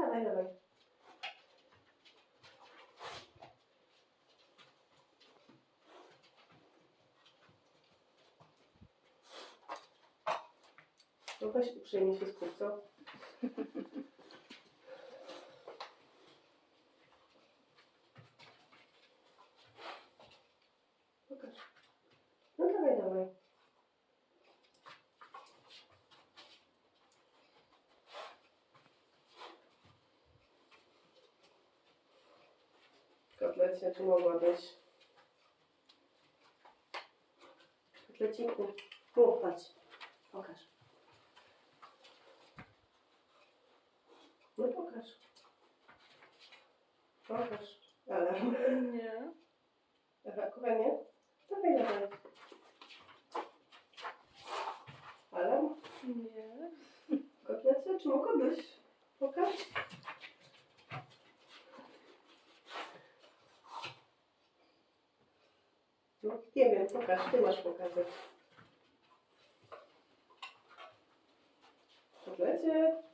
dawaj, dawaj. No weź uprzejmie się skup, co? Pokaż. No dawaj, dawaj. Kotlecie, czy mogłabyś? Kotleciku, tu, chodź. Pokaż. No pokaż. Pokaż. Ale. Nie. Dobra, kochanie. Dawaj, dawaj. Ale. Nie. Kotlecie, czy mogłabyś? Pokaż. Nie wiem, pokaż, ty masz pokazać. Pokaż.